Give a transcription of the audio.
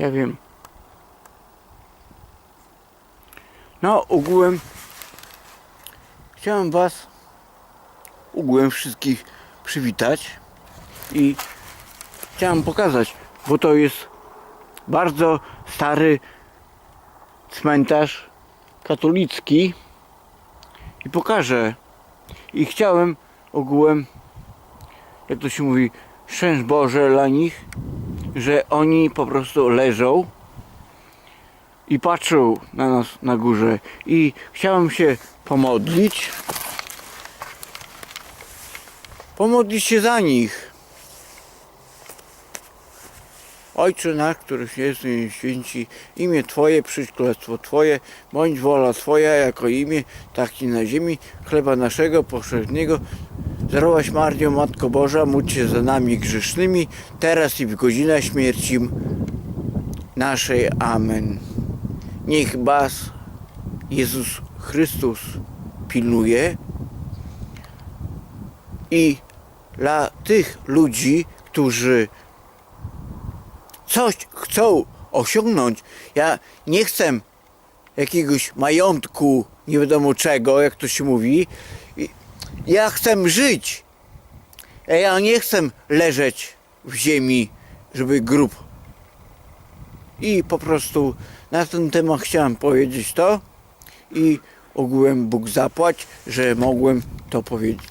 Ja wiem. No, ogółem chciałem Was ogółem wszystkich przywitać i chciałem pokazać, bo to jest bardzo stary cmentarz katolicki i pokażę. I chciałem ogółem, jak to się mówi, szczęść Boże dla nich, że oni po prostu leżą i patrzą na nas na górze. I chciałem się pomodlić. Pomodlić się za nich. Ojcze nasz, któryś jest święci, imię Twoje, przyjdź Twoje, bądź wola Twoja, jako imię, tak na ziemi, chleba naszego powszechnego, Zdrowaś Mario, Matko Boża, módl się za nami grzesznymi, teraz i w godzinę śmierci naszej. Amen. Niech Was Jezus Chrystus pilnuje i dla tych ludzi, którzy coś chcą osiągnąć, ja nie chcę jakiegoś majątku, nie wiadomo czego, jak to się mówi. Ja chcę żyć. Ja nie chcę leżeć w ziemi, żeby grób. I po prostu na ten temat chciałem powiedzieć to i ogółem Bóg zapłać, że mogłem to powiedzieć.